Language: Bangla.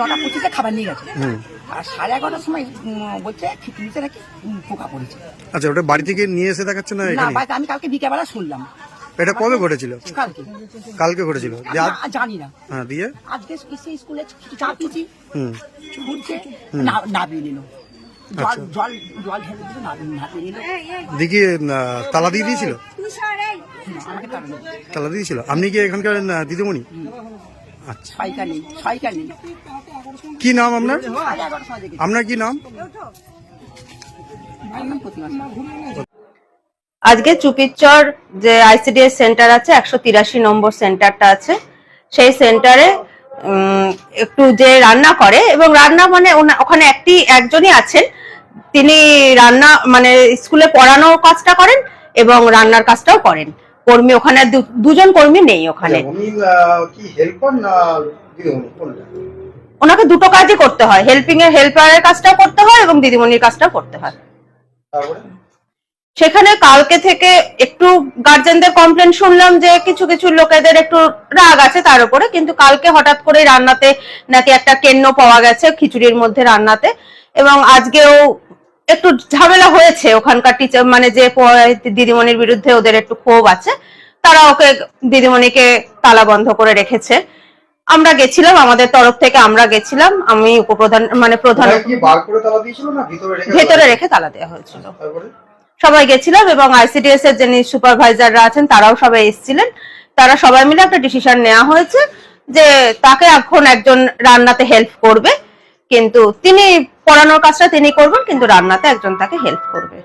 নটা পঁচিশে খাবার নিয়ে গেছে। আর সাড়ে এগারোটার সময় বলছে খিচুড়িতে নাকি পোকা পড়েছে। আচ্ছা ওটা বাড়ি থেকে নিয়ে এসে দেখাচ্ছে না না বাড়িতে আমি কালকে বিকেলবেলা শুনলাম। এটা কবে ঘটেছিল? কালকে। কালকে ঘটেছিল? জানি না। হ্যাঁ দিয়ে? আজকে স্কুলে চা পিছি ঘুরছে নাবিয়ে নিল। জল। জল জল ঢেলে দিল নাবিয়ে নিল। দেখি তালা দিয়ে দিয়েছিল? তালা দিয়েছিল? আপনি কি এখানকার দিদিমণি? আচ্ছা। নেই ছয়টা নেই কি নাম আপনার? আপনার কি নাম। আজকে চুপিচর যে আইসিডিএস সেন্টার আছে একশো তিরাশি নম্বর সেন্টারটা আছে। সেই সেন্টারে একটু যে রান্না করে এবং রান্না মানে ওখানে একটি একজনই আছেন। তিনি রান্না মানে স্কুলে পড়ানোর কাজটা করেন এবং রান্নার কাজটাও করেন। কর্মী ওখানে দুজন কর্মী নেই ওখানে। ওনাকে দুটো কাজই করতে হয় হেল্পিং এর হেল্পারের কাজটাও করতে হয় এবং দিদিমণির কাজটাও করতে হয়। সেখানে কালকে থেকে একটু গার্জেনদের কমপ্লেন শুনলাম যে কিছু কিছু লোকেদের একটু রাগ আছে তার উপরে কিন্তু কালকে হঠাৎ করে রান্নাতে নাকি একটা কেন্ন পাওয়া গেছে খিচুড়ির মধ্যে রান্নাতে এবং আজকেও একটু ঝামেলা হয়েছে ওখানকার টিচার মানে যে দিদিমণির বিরুদ্ধে ওদের একটু ক্ষোভ আছে তারা ওকে দিদিমণিকে তালা বন্ধ করে রেখেছে। আমরা গেছিলাম আমাদের তরফ থেকে আমরা গেছিলাম আমি উপপ্রধান মানে প্রধান ভিতরে রেখে ভেতরে রেখে তালা দেওয়া হয়েছিল। সবাই গেছিলাম এবং আইসিডিএস এর যিনি সুপারভাইজাররা আছেন তারাও সবাই এসেছিলেন। তারা সবাই মিলে একটা ডিসিশন নেওয়া হয়েছে যে তাকে এখন একজন রান্নাতে হেল্প করবে। কিন্তু তিনি পড়ানোর কাজটা তিনি করবেন কিন্তু রান্নাতে একজন তাকে হেল্প করবে।